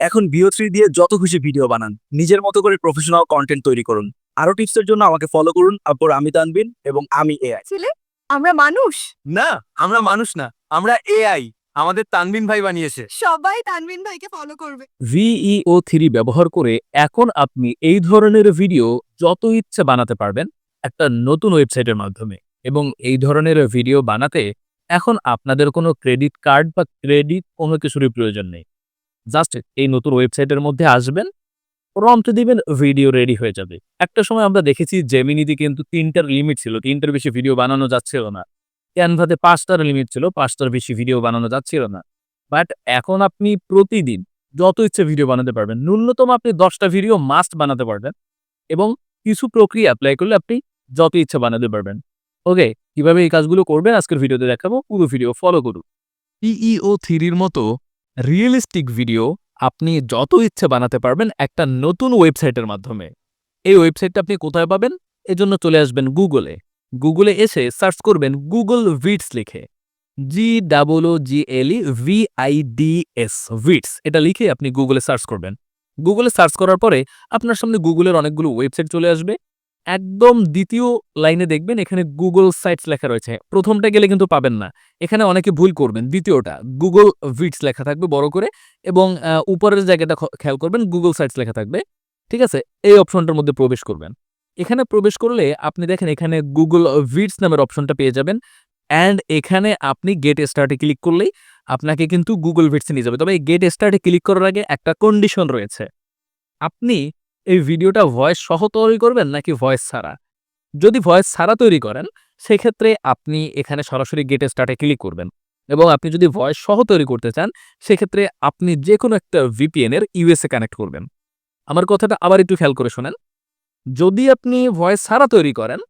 এখন bio three দিয়ে যত খুশি ভিডিও বানান। নিজের মতো করে প্রফেশনাল কন্টেন্ট তৈরি করুন। আরও টিপসের জন্য আমাকে ফলো করুন তারপর আমি তানবিন এবং আমি এআই ছেলে আমরা মানুষ? না আমরা মানুষ না আমরা এআই আমাদের তানবিন ভাই বানিয়েছে। সবাই তানবিন ভাইকে ফলো করবে। ভিইও থ্রি ব্যবহার করে এখন আপনি এই ধরনের ভিডিও যত ইচ্ছে বানাতে পারবেন একটা নতুন ওয়েবসাইটের মাধ্যমে। এবং এই ধরনের ভিডিও বানাতে এখন আপনাদের কোনো ক্রেডিট কার্ড বা ক্রেডিট কোনো কিছুরই প্রয়োজন নেই। জাস্ট এই নতুন ওয়েবসাইটের মধ্যে আসবেন, প্রম্পট দিবেন, ভিডিও রেডি হয়ে যাবে। একটা সময় আমরা দেখেছি জেমিনিতে কিন্তু তিনটার লিমিট ছিল, তিনটার বেশি ভিডিও বানানো যাচ্ছিল না। ক্যানভাতে পাঁচটার লিমিট ছিল, পাঁচটার বেশি ভিডিও বানানো যাচ্ছিল না। বাট এখন আপনি প্রতিদিন যত ইচ্ছে ভিডিও বানাতে পারবেন, ন্যূনতম আপনি দশটা ভিডিও মাস্ট বানাতে পারবেন এবং কিছু প্রক্রিয়া অ্যাপ্লাই করলে আপনি যত ইচ্ছা বানাতে পারবেন। ওকে কীভাবে এই কাজগুলো করবেন আজকের ভিডিওতে দেখাবো, পুরো ভিডিও ফলো করুন। পিইও থ্রির মতো রিয়েলিস্টিক ভিডিও আপনি যত ইচ্ছে বানাতে পারবেন একটা নতুন ওয়েবসাইটের মাধ্যমে। এই ওয়েবসাইটটা আপনি কোথায় পাবেন? এজন্য চলে আসবেন গুগলে গুগলে এসে সার্চ করবেন গুগল ভিডস লিখে। G double O G L V I D S Vids এটা লিখে আপনি গুগলে সার্চ করবেন। গুগলে সার্চ করার পরে আপনার সামনে গুগলের অনেকগুলো ওয়েবসাইট চলে আসবে। একদম দ্বিতীয় লাইনে দেখবেন এখানে গুগল সাইটস লেখা রয়েছে। প্রথমটা গেলে কিন্তু পাবেন না। এখানে অনেকে ভুল করবেন। দ্বিতীয়টা গুগল ভিডস লেখা থাকবে বড় করে এবং উপরের জায়গাটা খেয়াল করবেন গুগল সাইটস লেখা থাকবে। ঠিক আছে? এই অপশনটার মধ্যে প্রবেশ করবেন। এখানে প্রবেশ করলে আপনি দেখেন এখানে গুগল ভিডস নামের অপশনটা পেয়ে যাবেন। অ্যান্ড এখানে আপনি গেট স্টার্টে ক্লিক করলেই আপনাকে কিন্তু গুগল ভিডসে নিয়ে যাবে। তবে এই গেট স্টার্টে ক্লিক করার আগে একটা কন্ডিশন রয়েছে। আপনি এই ভিডিওটা ভয়েস সহ তৈরি করবেন নাকি ভয়েস ছাড়া? যদি ভয়েস ছাড়া তৈরি করেন, সেক্ষেত্রে আপনি এখানে সরাসরি গেট স্টার্টে ক্লিক করবেন। এবং আপনি যদি ভয়েস সহ তৈরি করতে চান, সেক্ষেত্রে আপনি যে কোনো একটা ভিপিএন এর ইউএসএ কানেক্ট করবেন। আমার কথাটা আবার একটু খেয়াল করে শোনেন। যদি আপনি ভয়েস ছাড়া তৈরি করেন,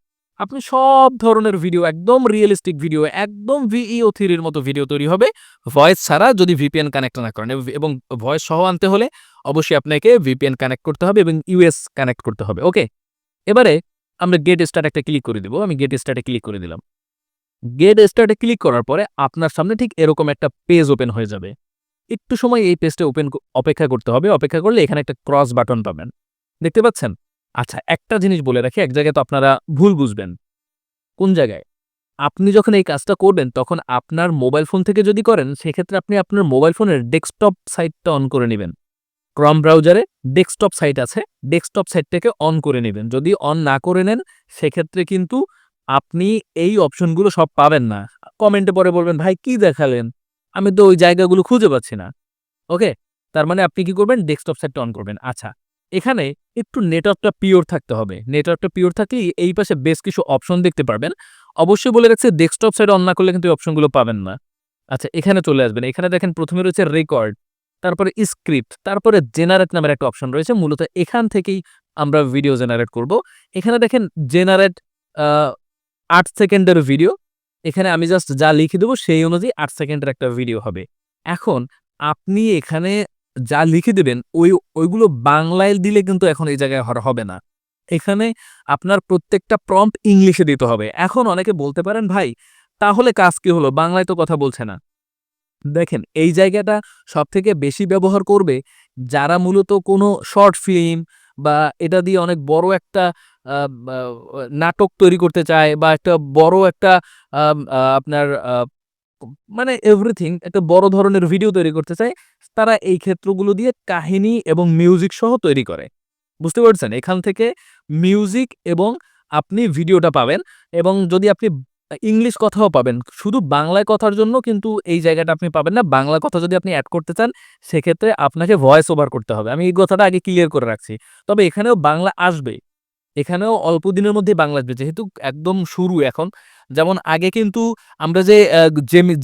আপনি সব ধরনের ভিডিও একদম রিয়েলিস্টিক ভিডিও একদম ভিইও থ্রির মতো ভিডিও তৈরি হবে। ভয়েস ছাড়া যদি ভিপিএন কানেক্ট না করেন, এবং ভয়েস সহ আনতে হলে অবশ্যই আপনাকে ভিপিএন কানেক্ট করতে হবে এবং ইউএস কানেক্ট করতে হবে ওকে এবারে আমরা গেট স্টার্ট একটা ক্লিক করে দিব, আমি গেট স্টার্টে ক্লিক করে দিলাম। গেট স্টার্টে ক্লিক করার পরে আপনার সামনে ঠিক এরকম একটা পেজ ওপেন হয়ে যাবে। একটু সময় এই পেজটা ওপেন অপেক্ষা করতে হবে, অপেক্ষা করলে এখানে একটা ক্রস বাটন পাবেন। দেখতে পাচ্ছেন? আচ্ছা একটা জিনিস বলে রাখি, এক জায়গায় তো আপনারা ভুল বুঝবেন। কোন জায়গায়? আপনি যখন এই কাজটা করবেন, তখন আপনার মোবাইল ফোন থেকে যদি করেন, সেক্ষেত্রে আপনি আপনার মোবাইল ফোনের ডেস্কটপ সাইটটা অন করে নেবেন। ক্রম ব্রাউজারে ডেস্কটপ সাইট আছে। ডেস্কটপ সাইটটাকে অন করে নেবেন। যদি অন না করে নেন, সেক্ষেত্রে কিন্তু আপনি এই অপশনগুলো সব পাবেন না। কমেন্টে পরে বলবেন, ভাই, কি দেখালেন? আমি তো ওই জায়গাগুলো খুঁজে পাচ্ছি না। ওকে তার মানে আপনি কি করবেন? ডেস্কটপ সাইটটা অন করবেন। আচ্ছা এখানে একটু নেটওয়ার্কটা পিওর থাকতে হবে। নেটওয়ার্কটা পিওর থাকলেই এই পাশে বেশ কিছু অপশন দেখতে পারবেন। অবশ্যই বলে রাখছে ডেস্কটপ সাইট অন না করলে কিন্তু অপশনগুলো পাবেন না। আচ্ছা এখানে চলে আসবেন। এখানে দেখেন প্রথমে রয়েছে রেকর্ড তারপরে স্ক্রিপ্ট তারপরে জেনারেট নামের একটা অপশন রয়েছে। মূলত এখান থেকেই আমরা ভিডিও জেনারেট করব। এখানে দেখেন জেনারেট আট সেকেন্ডের ভিডিও এখানে আমি জাস্ট যা লিখে দেবো সেই অনুযায়ী আট সেকেন্ডের একটা ভিডিও হবে। এখন আপনি এখানে যা লিখে দেবেন, ওই, ওইগুলো বাংলায় দিলে কিন্তু এখন এই জায়গায় হবে না। এখানে আপনার প্রত্যেকটা প্রম্পট ইংলিশে দিতে হবে। এখন অনেকে বলতে পারেন, ভাই, তাহলে কাজ কি হলো? বাংলায় তো কথা বলছে না। দেখেন, এই জায়গাটা সব থেকে বেশি ব্যবহার করবে যারা মূলত কোনো শর্ট ফিল্ম বা এটা দিয়ে অনেক বড় একটা নাটক তৈরি করতে চায় বা একটা বড় একটা আপনার মানে এভরিথিং, একটা বড় ধরনের ভিডিও তৈরি করতে চায়, তারা এই ক্ষেত্রগুলো দিয়ে কাহিনী এবং মিউজিক সহ তৈরি করে। বুঝতে পারছেন? এখান থেকে মিউজিক এবং আপনি ভিডিওটা পাবেন এবং যদি আপনি ইংলিশ কথাও পাবেন। শুধু বাংলায় কথার জন্য কিন্তু এই জায়গাটা আপনি পাবেন না। বাংলা কথা যদি আপনি অ্যাড করতে চান, সেক্ষেত্রে আপনাকে ভয়েস ওভার করতে হবে। আমি এই কথাটা আগে ক্লিয়ার করে রাখছি। তবে এখানেও বাংলা আসবে। এখানেও অল্প দিনের মধ্যে বাংলা আসবে। যেহেতু একদম শুরু এখন, যেমন আগে কিন্তু আমরা যে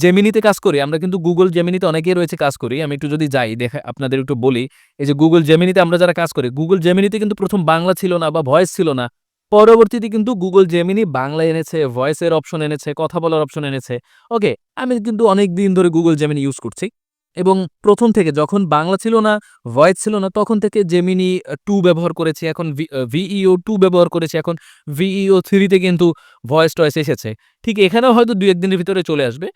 জেমিনিতে কাজ করি, আমরা কিন্তু গুগল জেমিনিতে অনেকেই রয়েছে কাজ করি। আমি একটু যদি যাই, দেখে, আপনাদের একটু বলি, এই যে গুগল জেমিনিতে আমরা যারা কাজ করি গুগল জেমিনিতে কিন্তু প্রথম বাংলা ছিল না বা ভয়েস ছিল না। পরবর্তীতে কিন্তু গুগল জেমিনি বাংলা এনেছে ভয়েসের অপশন এনেছে, কথা বলার অপশন এনেছে। ওকে আমি কিন্তু অনেক দিন ধরে গুগল জেমিনি ইউজ করছি। এবং প্রথম থেকে যখন বাংলা ছিল না ভয়েস ছিল না, তখন থেকে জেমিনি টু ব্যবহার করেছি, এখন ভিইও টু ব্যবহার করেছি, এখন ভিইও থ্রিতে কিন্তু ভয়েস টয়েস এসেছে। ঠিক এখানেও হয়তো দু একদিনের ভিতরে চলে আসবে।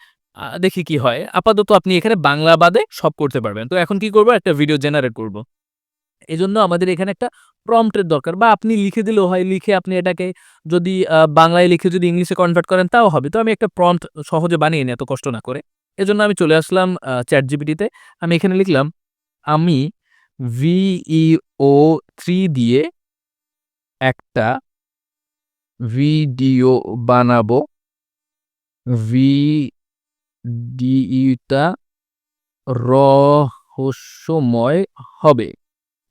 দেখি কি হয়। আপাতত আপনি এখানে বাংলা বাদে সব করতে পারবেন। তো এখন কি করব? একটা ভিডিও জেনারেট করব। এই জন্য আমাদের এখানে একটা প্রম্পটের দরকার। বা আপনি লিখে দিলেও হয়, লিখে আপনি এটাকে যদি বাংলায় লিখে যদি ইংলিশে কনভার্ট করেন, তাও হবে। তো আমি একটা প্রম্পট সহজে বানিয়ে নিই, এত কষ্ট না করে। এজন্য আমি চলে আসলাম চ্যাট জিপিটিতে আমি এখানে লিখলাম, আমি ভিইও থ্রি দিয়ে একটা ভিডিও বানাবো। ভিডিওটা রহস্যময় হবে।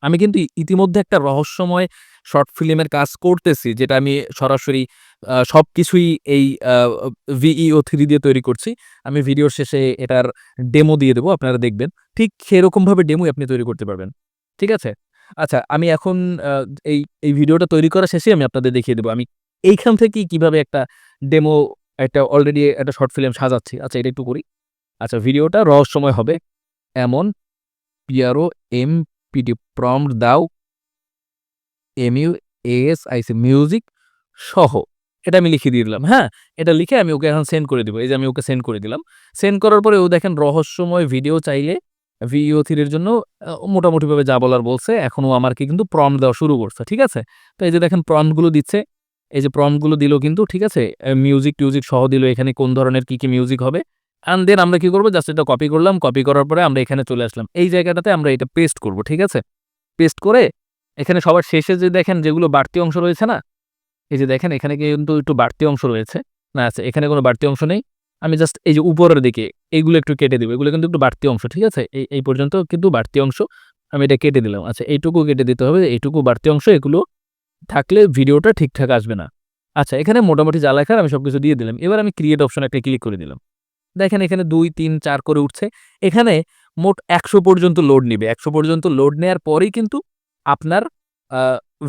আমি কিন্তু ইতিমধ্যে একটা রহস্যময় শর্ট ফিল্মের কাজ করতেছি, যেটা আমি সরাসরি সব কিছুই এই ভিইও থ্রি দিয়ে তৈরি করছি। আমি ভিডিওর শেষে এটার ডেমো দিয়ে দেবো, আপনারা দেখবেন। ঠিক সেরকমভাবে ডেমোই আপনি তৈরি করতে পারবেন। ঠিক আছে? আচ্ছা আমি এখন এই এই ভিডিওটা তৈরি করা শেষে আমি আপনাদের দেখিয়ে দেবো। আমি এইখান থেকেই কীভাবে একটা ডেমো, একটা অলরেডি একটা শর্ট ফিল্ম সাজাচ্ছি। আচ্ছা এটা একটু করি। আচ্ছা ভিডিওটা রহস্যময় হবে। এমন, পিয়ারো, এম পিটি প্রম্পট দাও, M U S I C music সহ। এটা আমি লিখে দিয়ে দিলাম হ্যাঁ? এটা লিখে আমি ওকে এখন সেন্ড করে দিব, এই যে আমি ওকে সেন্ড করে দিলাম। সেন্ড করার পরে ও দেখেন রহস্যময় ভিডিও চাইলে ভিও থ্রির জন্য মোটামুটিভাবে যা বলার বলছে এখনও আমাকে কিন্তু প্রম্পট দেওয়া শুরু করছে, ঠিক আছে? তো এই যে দেখেন প্রম্পটগুলো দিচ্ছে, এই যে প্রমগুলো দিল কিন্তু, ঠিক আছে মিউজিক টিউজিক সহ দিল, এখানে কোন ধরনের কি কি মিউজিক হবে অ্যান্ড দেন আমরা কি করব? জাস্ট এটা কপি করলাম। কপি করার পরে আমরা এখানে চলে আসলাম। এই জায়গাটাতে আমরা এটা পেস্ট করব, ঠিক আছে? পেস্ট করে এখানে সবার শেষে যে দেখেন যেগুলো বাড়তি অংশ রয়েছে না, এই যে দেখেন এখানে কিন্তু একটু বাড়তি অংশ রয়েছে। না আছে এখানে কোনো বাড়তি অংশ নেই। আমি জাস্ট এই যে উপরের দিকে এইগুলো একটু কেটে দেবো। এগুলো কিন্তু একটু বাড়তি অংশ, ঠিক আছে? এই এই পর্যন্ত কিন্তু বাড়তি অংশ আমি এটা কেটে দিলাম। আচ্ছা এইটুকু কেটে দিতে হবে। এইটুকু বাড়তি অংশ এগুলো থাকলে ভিডিওটা ঠিকঠাক আসবে না। আচ্ছা এখানে মোটামুটি যা লেখার আমি সব কিছু দিয়ে দিলাম। এবার আমি ক্রিয়েট অপশন একটা ক্লিক করে দিলাম। দেখেন এখানে দুই, তিন, চার করে উঠছে। এখানে মোট একশো পর্যন্ত লোড নিবে। একশো পর্যন্ত লোড নেওয়ার পরেই কিন্তু আপনার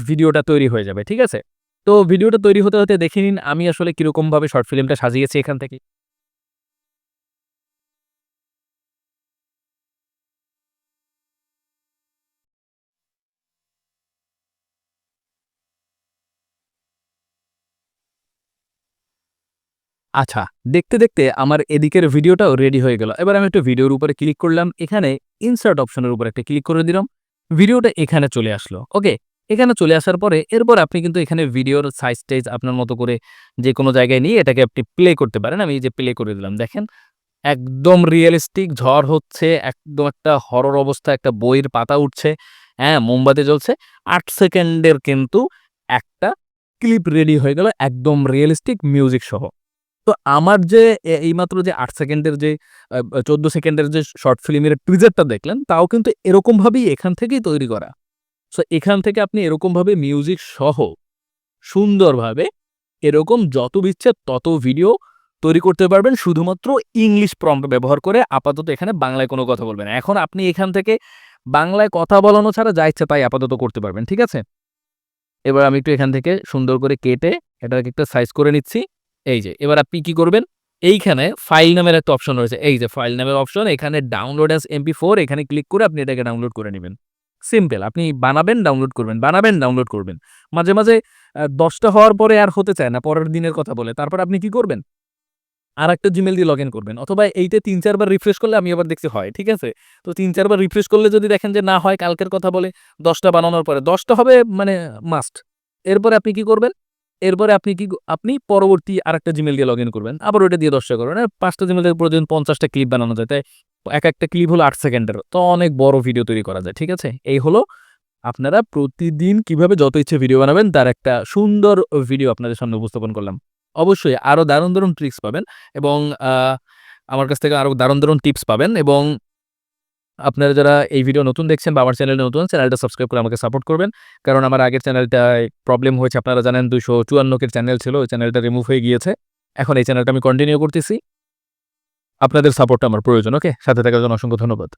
ভিডিওটা তৈরি হয়ে যাবে, ঠিক আছে? তো ভিডিওটা তৈরি হতে হতে দেখে নিন আমি আসলে কীরকমভাবে শর্ট ফিল্মটা সাজিয়েছি এখান থেকে। আচ্ছা দেখতে দেখতে আমার এদিকের ভিডিওটাও রেডি হয়ে গেল। এবার আমি একটু ভিডিওর উপরে ক্লিক করলাম। এখানে ইনসার্ট অপশনের উপর একটা ক্লিক করে দিলাম। ভিডিওটা এখানে চলে আসলো। ওকে এখানে চলে আসার পরে এরপর আপনি কিন্তু এখানে ভিডিওর সাইজ টাইজ আপনার মতো করে যে কোনো জায়গায় নিয়ে এটাকে আপনি প্লে করতে পারেন। আমি যে প্লে করে দিলাম, দেখেন। একদম রিয়েলিস্টিক ঝড় হচ্ছে, একদম একটা হরর অবস্থা, একটা বইয়ের পাতা উঠছে। হ্যাঁ মোমবাতি জ্বলছে। আট সেকেন্ডের কিন্তু একটা ক্লিপ রেডি হয়ে গেল, একদম রিয়েলিস্টিক মিউজিক সহ। তো আমার যে এইমাত্র যে আট সেকেন্ডের যে চোদ্দ সেকেন্ডের যে শর্ট ফিল্মের ট্রিজারটা দেখলেন, তাও কিন্তু এরকমভাবেই এখান থেকেই তৈরি করা। সো এখান থেকে আপনি এরকমভাবে মিউজিক সহ সুন্দরভাবে এরকম যত ইচ্ছে তত ভিডিও তৈরি করতে পারবেন, শুধুমাত্র ইংলিশ প্রম্পট ব্যবহার করে আপাতত এখানে বাংলায় কোনো কথা বলবেন। এখন আপনি এখান থেকে বাংলায় কথা বলানো ছাড়া যা ইচ্ছে তাই আপাতত করতে পারবেন, ঠিক আছে? এবার আমি একটু এখান থেকে সুন্দর করে কেটে এটাকে একটা সাইজ করে নিচ্ছি। এই যে, এবার আপনি কি করবেন? এইখানে ফাইল নামের একটা অপশন রয়েছে। এই যে ফাইল নামের অপশন এখানে ডাউনলোড অ্যাজ এমপি ফোর এখানে ক্লিক করে আপনি এটাকে ডাউনলোড করে নেবেন। সিম্পল আপনি বানাবেন ডাউনলোড করবেন, বানাবেন ডাউনলোড করবেন। মাঝে মাঝে দশটা হওয়ার পরে আর হতে চায় না, পরের দিনের কথা বলে। তারপর আপনি কি করবেন? আর একটা জিমেল দিয়ে লগ ইন করবেন। অথবা এইতে তিন চারবার রিফ্রেশ করলে আমি আবার দেখছি হয়, ঠিক আছে? তো তিন চারবার রিফ্রেশ করলে যদি দেখেন যে না হয়, কালকের কথা বলে, দশটা বানানোর পরে, দশটা হবে মানে মাস্ট এরপরে আপনি কি করবেন? এরপরে আপনি কি আপনি পরবর্তী আরেকটা জিমেল দিয়ে লগ ইন করবেন। আবার ওটা দিয়ে দশটা করবেন। পাঁচটা জিমেল দিয়ে প্রতিদিন পঞ্চাশটা ক্লিপ বানানো যায়। তাই এক একটা ক্লিপ হলো আট সেকেন্ডের। তো অনেক বড় ভিডিও তৈরি করা যায়, ঠিক আছে? এই হলো আপনারা প্রতিদিন কীভাবে যত ইচ্ছে ভিডিও বানাবেন, তার একটা সুন্দর ভিডিও আপনাদের সামনে উপস্থাপন করলাম। অবশ্যই আরও দারুণ দারুণ ট্রিক্স পাবেন এবং আমার কাছ থেকে আরও দারুণ দারুণ টিপস পাবেন এবং আপনারা যারা এই ভিডিও নতুন দেখছেন বা আমার চ্যানেলে নতুন চ্যানেলটা সাবস্ক্রাইব করে আমাকে সাপোর্ট করবেন। কারণ আমার আগের চ্যানেলটায় প্রবলেম হয়েছে, আপনারা জানেন দুশো চুয়ান্নকের চ্যানেল ছিল, ওই চ্যানেলটা রিমুভ হয়ে গিয়েছে। এখন এই চ্যানেলটা আমি কন্টিনিউ করতেছি। আপনাদের সাপোর্টটা আমার প্রয়োজন ওকে সাথে থাকার জন্য অসংখ্য ধন্যবাদ।